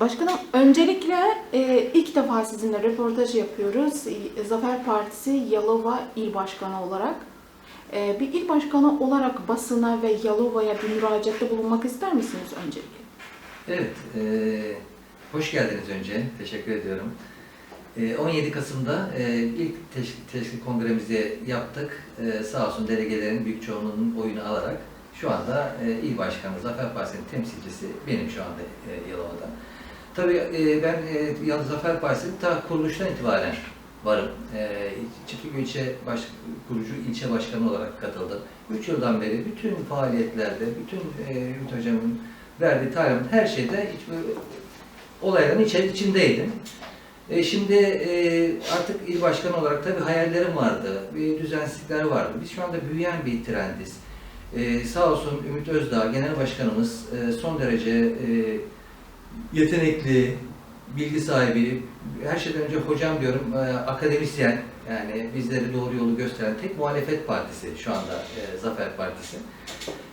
Başkanım öncelikle e, ilk defa sizinle röportaj yapıyoruz. E, Zafer Partisi Yalova İl Başkanı olarak. E, bir il başkanı olarak basına ve Yalova'ya bir müracaatte bulunmak ister misiniz öncelikle? Evet, eee, hoş geldiniz önce. Teşekkür ediyorum. Eee, 17 Kasım'da eee, ilk teşkil, teşkil kongremizi yaptık. Eee, sağ olsun delegelerin büyük çoğunluğunun oyunu alarak şu anda eee, il başkanı, Zafer Partisi'nin temsilcisi benim şu anda eee, Yalova'da. Tabii eee, ben eee, yalnız Zafer Partisi'nin ta kuruluştan itibaren varım. Eee Çiftlik ilçe baş, kurucu ilçe başkanı olarak katıldım. 3 yıldan beri bütün faaliyetlerde, bütün eee Ümit Hocam'ın verdiği talimat her şeyde hiç böyle olayların içi- içindeydim. E, şimdi e, artık il başkanı olarak tabii hayallerim vardı, bir düzensizlikler vardı. Biz şu anda büyüyen bir trendiz. E, sağ olsun Ümit Özdağ, genel başkanımız e, son derece e, yetenekli, bilgi sahibi, her şeyden önce hocam diyorum, e, akademisyen, yani bizleri doğru yolu gösteren tek muhalefet partisi şu anda e, Zafer Partisi.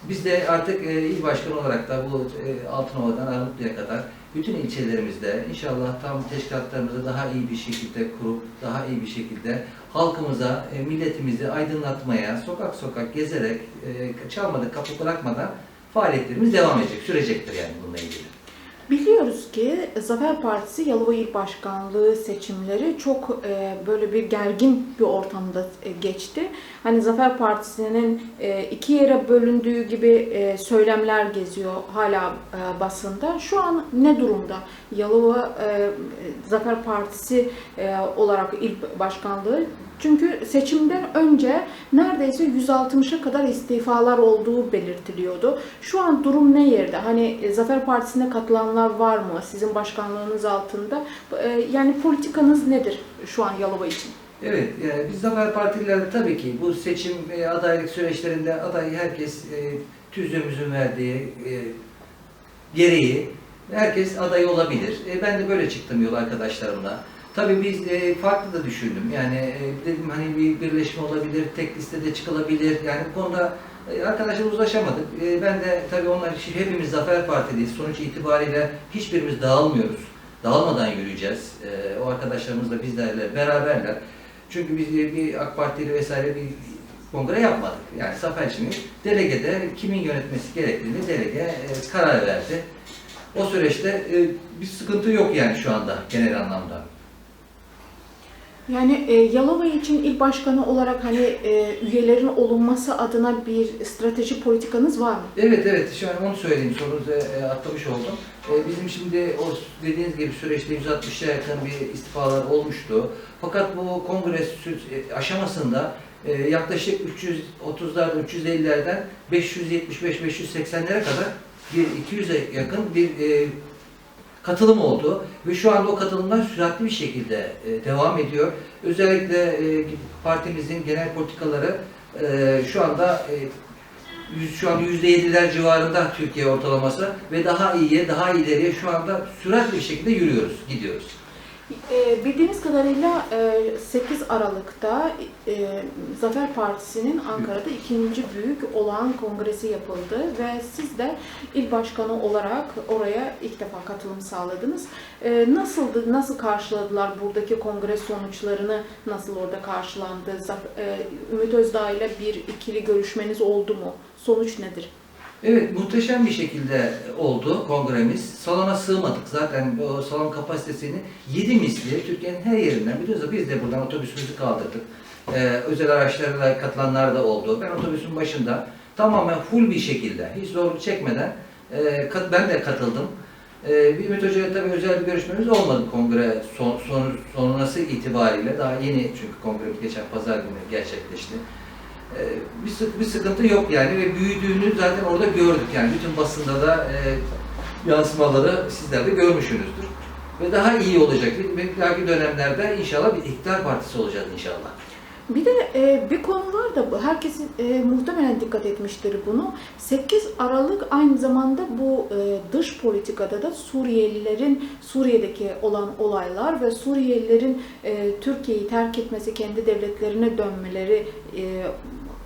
Biz de artık e, il başkanı olarak da bu e, Altınova'dan Armutlu'ya kadar bütün ilçelerimizde inşallah tam teşkilatlarımızı daha iyi bir şekilde kurup daha iyi bir şekilde halkımıza, e, milletimizi aydınlatmaya, sokak sokak gezerek, e, çalmadık kapı bırakmadan faaliyetlerimiz devam edecek, sürecektir yani bununla ilgili. Biliyoruz ki Zafer Partisi Yalova İl Başkanlığı seçimleri çok e, böyle bir gergin bir ortamda e, geçti. Hani Zafer Partisi'nin e, iki yere bölündüğü gibi e, söylemler geziyor hala e, basında. Şu an ne durumda? Yalova e, Zafer Partisi e, olarak il başkanlığı çünkü seçimden önce neredeyse 160'a kadar istifalar olduğu belirtiliyordu. Şu an durum ne yerde? Hani e, Zafer Partisi'ne katılanlar var mı sizin başkanlığınız altında? E, Yani politikanız nedir şu an Yalova için? Evet, yani biz Zafer Partililer tabii ki bu seçim adaylık süreçlerinde aday herkes e, tüzüğümüzün verdiği e, gereği herkes aday olabilir. E, ben de böyle çıktım yol arkadaşlarımla. Tabii biz e, farklı da düşündüm. Yani e, dedim hani bir birleşme olabilir, tek listede çıkılabilir. Yani bu konuda e, arkadaşlar uzlaşamadık. E, ben de tabii onlar şimdi hepimiz Zafer Partiliyiz. Sonuç itibariyle hiçbirimiz dağılmıyoruz. Dağılmadan yürüyeceğiz. E, o arkadaşlarımız da bizlerle beraberler. Çünkü biz e, bir AK Partili vesaire bir kongre yapmadık. Yani Zafer şimdi delegede kimin yönetmesi gerektiğini delege e, karar verdi. O süreçte e, bir sıkıntı yok yani şu anda genel anlamda. Yani e, Yalova için il başkanı olarak hani e, üyelerin olunması adına bir strateji politikanız var mı? Evet evet an onu söyleyeyim sorunuzu e, atlamış oldum. E, bizim şimdi o dediğiniz gibi süreçte 160'a yakın bir istifalar olmuştu. Fakat bu kongre e, aşamasında e, yaklaşık 330'lardan 350'lerden 575-580'lere kadar bir 200'e yakın bir e, katılım oldu ve şu anda o katılımlar süratli bir şekilde e, devam ediyor. Özellikle e, partimizin genel politikaları e, şu anda şu an %7'ler civarında Türkiye ortalaması ve daha iyiye, daha ileriye şu anda süratli bir şekilde yürüyoruz, gidiyoruz. E, bildiğiniz kadarıyla e, 8 Aralık'ta e, Zafer Partisi'nin Ankara'da ikinci büyük olağan kongresi yapıldı ve siz de il başkanı olarak oraya ilk defa katılım sağladınız. E, nasıldı, nasıl karşıladılar buradaki kongre sonuçlarını, nasıl orada karşılandı? E, Ümit Özdağ ile bir ikili görüşmeniz oldu mu? Sonuç nedir? Evet, muhteşem bir şekilde oldu kongremiz. Salona sığmadık zaten o salon kapasitesini 7 misli Türkiye'nin her yerinden biliyorsunuz biz de buradan otobüsümüzü kaldırdık. Ee, özel araçlarla katılanlar da oldu. Ben otobüsün başında tamamen full bir şekilde, hiç zorluk çekmeden e, kat- ben de katıldım. Bir Ümit Hoca'yla tabii özel bir görüşmemiz olmadı kongre son, son, sonrası itibariyle. Daha yeni çünkü kongremiz geçen pazar günü gerçekleşti. Bir, bir sıkıntı yok yani ve büyüdüğünü zaten orada gördük yani bütün basında da e, yansımaları sizler de görmüşsünüzdür. Ve daha iyi olacak. Belki dönemlerde inşallah bir iktidar partisi olacağız inşallah. Bir de e, bir konu var da herkesin e, muhtemelen dikkat etmiştir bunu. 8 Aralık aynı zamanda bu e, dış politikada da Suriyelilerin Suriye'deki olan olaylar ve Suriyelilerin e, Türkiye'yi terk etmesi, kendi devletlerine dönmeleri e,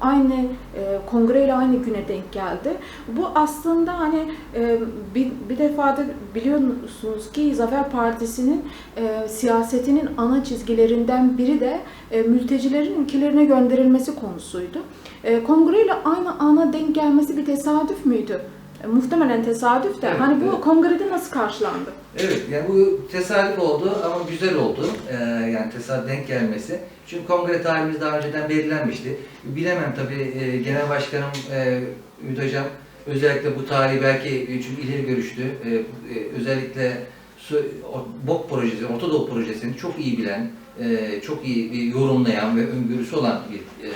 aynı e, kongreyle aynı güne denk geldi. Bu aslında hani e, bir, bir defa da biliyorsunuz ki Zafer Partisi'nin e, siyasetinin ana çizgilerinden biri de e, mültecilerin ülkelerine gönderilmesi konusuydu. E, kongreyle aynı ana denk gelmesi bir tesadüf müydü? E, muhtemelen tesadüf de. Evet, hani bu kongrede nasıl karşılandı? Evet, yani bu tesadüf oldu ama güzel oldu. Ee, yani tesadüf denk gelmesi. Çünkü kongre tarihimiz daha önceden belirlenmişti. Bilemem tabii e, Genel Başkanım e, Ümit Hocam özellikle bu tarihi belki e, çünkü ileri görüştü. E, e, özellikle su, o, BOK projesi, Orta Doğu projesini çok iyi bilen, e, çok iyi yorumlayan ve öngörüsü olan bir e,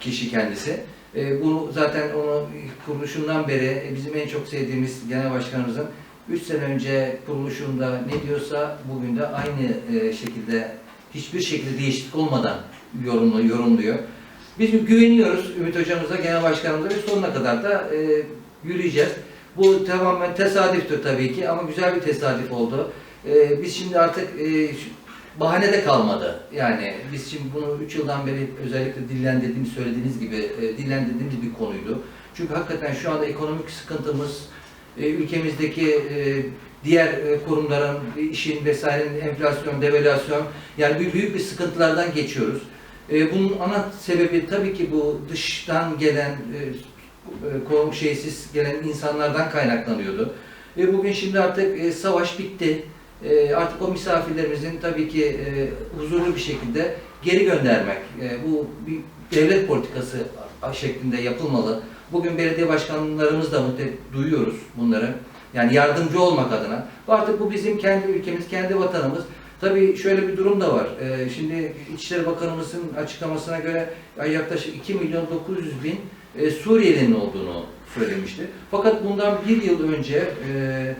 kişi kendisi. E, bunu zaten onu kuruluşundan beri e, bizim en çok sevdiğimiz genel başkanımızın 3 sene önce kuruluşunda ne diyorsa bugün de aynı e, şekilde hiçbir şekilde değişiklik olmadan yorumlu, yorumluyor. Biz güveniyoruz Ümit Hocamıza, Genel Başkanımıza ve sonuna kadar da e, yürüyeceğiz. Bu tamamen tesadüftür tabii ki ama güzel bir tesadüf oldu. E, biz şimdi artık e, bahane de kalmadı. Yani biz şimdi bunu 3 yıldan beri özellikle dillendirdiğimiz, söylediğiniz gibi e, dillendirdiğimiz bir konuydu. Çünkü hakikaten şu anda ekonomik sıkıntımız, e, ülkemizdeki e, diğer e, kurumların, e, işin vesairenin enflasyon, devalüasyon yani bir büyük bir sıkıntılardan geçiyoruz. E, bunun ana sebebi tabii ki bu dıştan gelen şeysiz gelen insanlardan kaynaklanıyordu. Bugün şimdi artık savaş bitti. E, artık o misafirlerimizin tabii ki e, huzurlu bir şekilde geri göndermek. E, bu bir devlet politikası şeklinde yapılmalı. Bugün belediye başkanlarımız da muhtemelen duyuyoruz bunları. Yani yardımcı olmak adına. Artık bu bizim kendi ülkemiz, kendi vatanımız. Tabii şöyle bir durum da var. Ee, şimdi İçişleri Bakanımızın açıklamasına göre yaklaşık 2 milyon 900 bin e, Suriyelinin olduğunu söylemişti. Fakat bundan bir yıl önce e,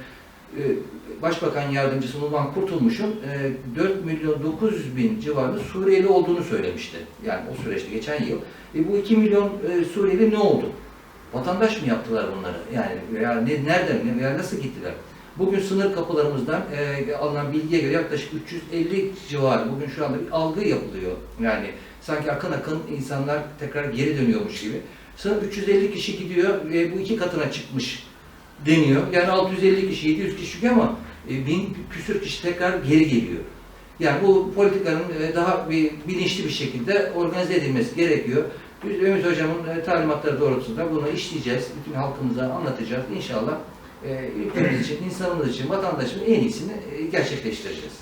Başbakan Yardımcısı Numan Kurtulmuş'un e, 4 milyon 900 bin civarında Suriyeli olduğunu söylemişti. Yani o süreçte geçen yıl. E, bu 2 milyon e, Suriyeli ne oldu? Vatandaş mı yaptılar bunları? Yani veya ne, nereden, veya nasıl gittiler? Bugün sınır kapılarımızdan e, alınan bilgiye göre yaklaşık 350 civarı bugün şu anda bir algı yapılıyor. Yani sanki akın akın insanlar tekrar geri dönüyormuş gibi. Sınır 350 kişi gidiyor ve bu iki katına çıkmış deniyor. Yani 650 kişi, 700 kişi çıkıyor ama e, bin küsür kişi tekrar geri geliyor. Yani bu politikanın e, daha bir bilinçli bir şekilde organize edilmesi gerekiyor. Biz Ümit Hocam'ın e, talimatları doğrultusunda bunu işleyeceğiz. Bütün halkımıza anlatacağız. İnşallah e, ülkemiz için, insanımız için, vatandaşımız en iyisini e, gerçekleştireceğiz.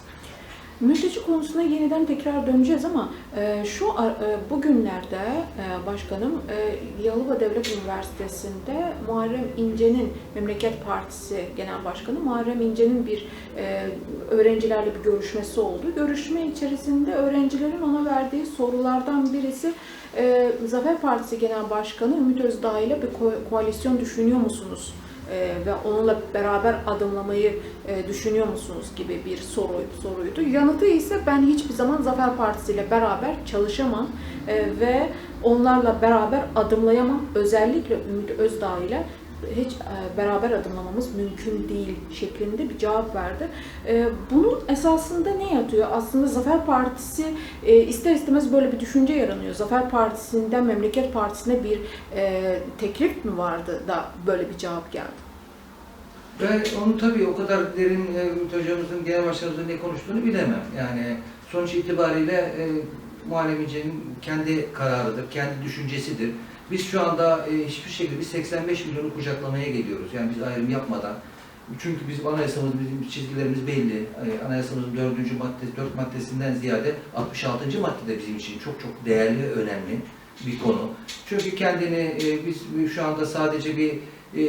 Mülteci konusuna yeniden tekrar döneceğiz ama e, şu e, bugünlerde e, başkanım e, Yalova Devlet Üniversitesi'nde Muharrem İnce'nin Memleket Partisi Genel Başkanı Muharrem İnce'nin bir e, öğrencilerle bir görüşmesi oldu. Görüşme içerisinde öğrencilerin ona verdiği sorulardan birisi e, Zafer Partisi Genel Başkanı Ümit Özdağ ile bir ko- koalisyon düşünüyor musunuz? E, ve onunla beraber adımlamayı e, düşünüyor musunuz gibi bir soru soruydu. Yanıtı ise ben hiçbir zaman Zafer Partisi ile beraber çalışamam e, ve onlarla beraber adımlayamam. Özellikle Ümit Özdağ ile hiç e, beraber adımlamamız mümkün değil şeklinde bir cevap verdi. Bunun esasında ne yatıyor? Aslında Zafer Partisi ister istemez böyle bir düşünce yaranıyor. Zafer Partisi'nden Memleket Partisi'ne bir teklif mi vardı da böyle bir cevap geldi? Ben onu tabii o kadar derin e, Hocamızın, Genel Başkanımızın ne konuştuğunu bilemem. Yani sonuç itibariyle e, Muharrem İnce'nin kendi kararıdır, kendi düşüncesidir. Biz şu anda e, hiçbir şekilde biz 85 milyonu kucaklamaya geliyoruz. Yani biz ayrım yapmadan. Çünkü bizim anayasamız, bizim çizgilerimiz belli. E, anayasamızın 4. madde, 4 maddesinden ziyade 66. madde de bizim için çok çok değerli, önemli bir konu. Çünkü kendini e, biz şu anda sadece bir e,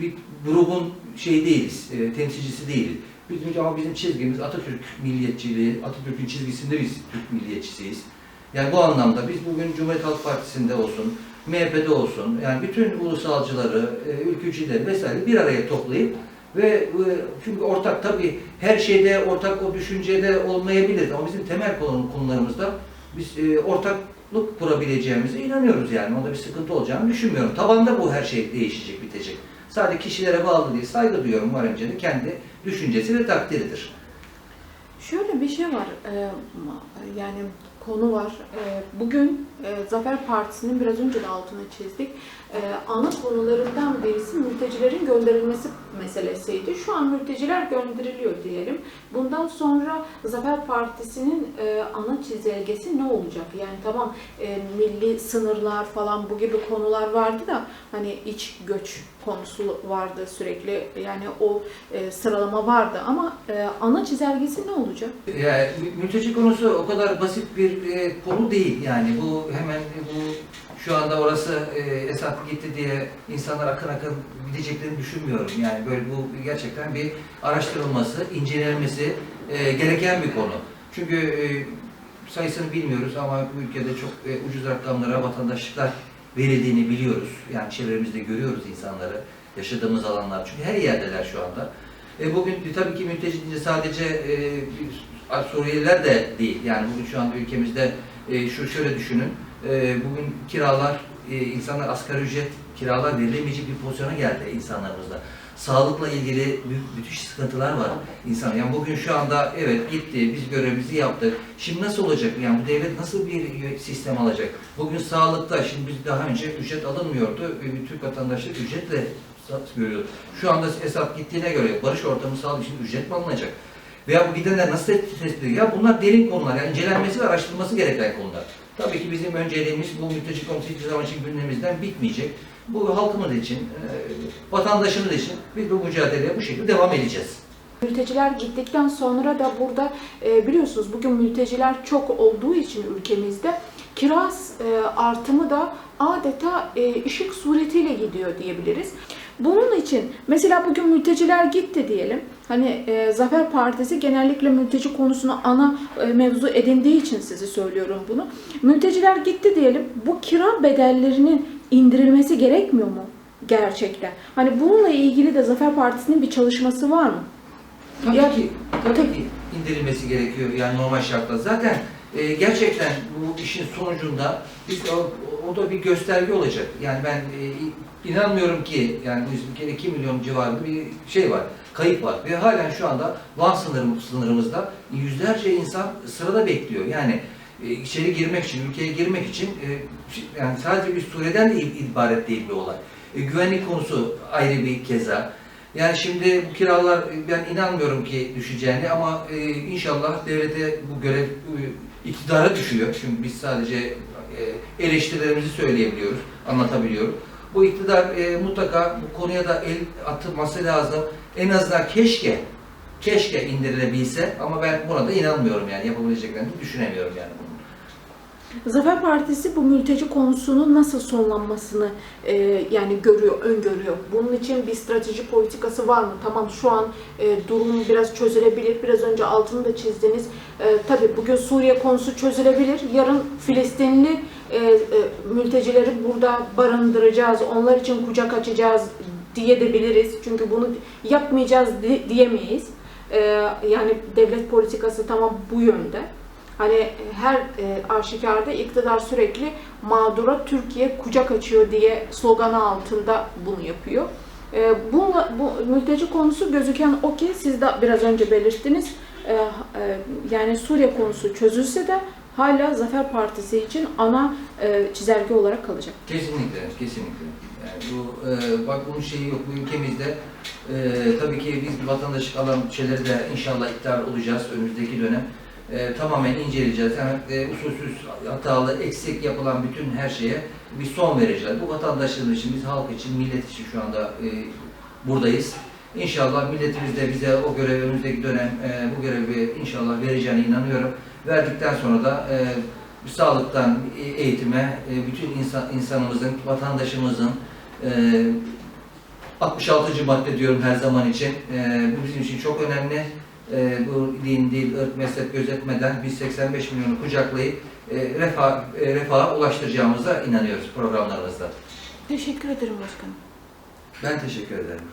bir grubun şey değiliz, e, temsilcisi değiliz. Bizim, ama bizim çizgimiz Atatürk milliyetçiliği, Atatürk'ün çizgisinde biz Türk milliyetçisiyiz. Yani bu anlamda biz bugün Cumhuriyet Halk Partisi'nde olsun, MHP'de olsun, yani bütün ulusalcıları, e, ülkücüleri vesaire bir araya toplayıp ve çünkü ortak tabii her şeyde ortak o düşüncede olmayabilir ama bizim temel konu- konularımızda biz e, ortaklık kurabileceğimize inanıyoruz yani. Onda bir sıkıntı olacağını düşünmüyorum. Tabanda bu her şey değişecek, bitecek. Sadece kişilere bağlı değil, saygı duyuyorum Muharrem İnce'nin kendi düşüncesi ve takdiridir. Şöyle bir şey var, e, yani konu var. E, Bugün e, Zafer Partisi'nin biraz önce de altını çizdik. E, ana konularından birisi mültecilerin gönderilmesi meselesiydi. Şu an mülteciler gönderiliyor diyelim. Bundan sonra Zafer Partisi'nin e, ana çizelgesi ne olacak? Yani tamam e, milli sınırlar falan bu gibi konular vardı da hani iç göç konusu vardı sürekli. Yani o e, sıralama vardı ama e, ana çizelgesi ne olacak? Yani mü- mülteci konusu o kadar basit bir e, konu değil. Yani bu hemen bu şu anda orası e, Esad gitti diye insanlar akın akın gideceklerini düşünmüyorum. Yani böyle bu gerçekten bir araştırılması, incelenmesi e, gereken bir konu. Çünkü e, sayısını bilmiyoruz ama bu ülkede çok e, ucuz rakamlara vatandaşlıklar verildiğini biliyoruz. Yani çevremizde görüyoruz insanları, yaşadığımız alanlar. Çünkü her yerdeler şu anda. E, bugün tabii ki mülteci deyince sadece e, Suriyeliler de değil. Yani bugün şu anda ülkemizde e, şu şöyle düşünün. E, bugün kiralar, e, insanlar asgari ücret kiralar verilemeyecek bir pozisyona geldi insanlarımızda. Sağlıkla ilgili büyük, müthiş sıkıntılar var insan. Yani bugün şu anda evet gitti, biz görevimizi yaptık. Şimdi nasıl olacak? Yani bu devlet nasıl bir sistem alacak? Bugün sağlıkta, şimdi biz daha önce ücret alınmıyordu. Türk vatandaşı ücretle görüyordu. Şu anda Esad gittiğine göre barış ortamı sağladığı için ücret mi alınacak? Veya bu gidenler nasıl tespit ediyor? Ya bunlar derin konular. Yani incelenmesi ve araştırılması gereken konular. Tabii ki bizim önceliğimiz bu mülteci konusu hiçbir zaman için gündemimizden bitmeyecek. Bu halkımız için, e, vatandaşımız için biz bu mücadeleye bu şekilde devam edeceğiz. Mülteciler gittikten sonra da burada e, biliyorsunuz bugün mülteciler çok olduğu için ülkemizde kiraz e, artımı da adeta ışık suretiyle gidiyor diyebiliriz. Bunun için mesela bugün mülteciler gitti diyelim. Hani e, Zafer Partisi genellikle mülteci konusunu ana e, mevzu edindiği için size söylüyorum bunu. Mülteciler gitti diyelim. Bu kira bedellerinin indirilmesi gerekmiyor mu gerçekten? Hani bununla ilgili de Zafer Partisi'nin bir çalışması var mı? Tabii Ya- ki, tabii ki indirilmesi gerekiyor yani normal şartlar. Zaten e, gerçekten bu işin sonucunda biz o, o da bir gösterge olacak. Yani ben e, inanmıyorum ki yani bu ülkede 2 milyon civarında bir şey var, kayıp var ve halen şu anda Van sınırım, sınırımızda yüzlerce insan sırada bekliyor. Yani e, içeri girmek için, ülkeye girmek için e, yani sadece bir Suriye'den de ibaret değil bir olay. E, güvenlik konusu ayrı bir keza. Yani şimdi bu kiralar ben inanmıyorum ki düşeceğini ama inşallah devlete bu görev iktidara düşüyor. Çünkü biz sadece eleştirilerimizi söyleyebiliyoruz, anlatabiliyoruz. Bu iktidar e, mutlaka bu konuya da el atılması lazım. En azından keşke keşke indirilebilse ama ben buna da inanmıyorum yani yapabileceklerini düşünemiyorum yani. Zafer Partisi bu mülteci konusunun nasıl sonlanmasını e, yani görüyor, öngörüyor. Bunun için bir strateji politikası var mı? Tamam şu an e, durum biraz çözülebilir. Biraz önce altını da çizdiniz. E, tabii bugün Suriye konusu çözülebilir. Yarın Filistinli e, e, mültecileri burada barındıracağız. Onlar için kucak açacağız diye de biliriz. Çünkü bunu yapmayacağız di- diyemeyiz. E, yani devlet politikası tamam bu yönde. Hani her e, aşikarda iktidar sürekli mağdura Türkiye kucak açıyor diye sloganı altında bunu yapıyor. E, bununla, bu mülteci konusu gözüken o ki siz de biraz önce belirttiniz. E, e, yani Suriye konusu çözülse de hala Zafer Partisi için ana e, çizelge olarak kalacak. Kesinlikle, kesinlikle. Yani bu, e, bak bunun şeyi yok. Bu ülkemizde e, tabii ki biz bir vatandaşlık alan şeyleri de inşallah iptal olacağız önümüzdeki dönem. E, tamamen inceleyeceğiz. Yani e, usulsüz, hatalı, eksik yapılan bütün her şeye bir son vereceğiz. Bu vatandaşlığımız için, biz halk için, millet için şu anda e, buradayız. İnşallah milletimiz de bize o görev, önümüzdeki dönem e, bu görevi inşallah vereceğine inanıyorum. Verdikten sonra da e, sağlıktan e- eğitime e, bütün insan, insanımızın, vatandaşımızın e, 66. madde diyorum her zaman için. E, bu bizim için çok önemli. E, bu din, dil, ırk, mezhep gözetmeden biz 85 milyonu kucaklayıp e, refah, e, refaha ulaştıracağımıza inanıyoruz programlarımızda. Teşekkür ederim başkanım. Ben teşekkür ederim.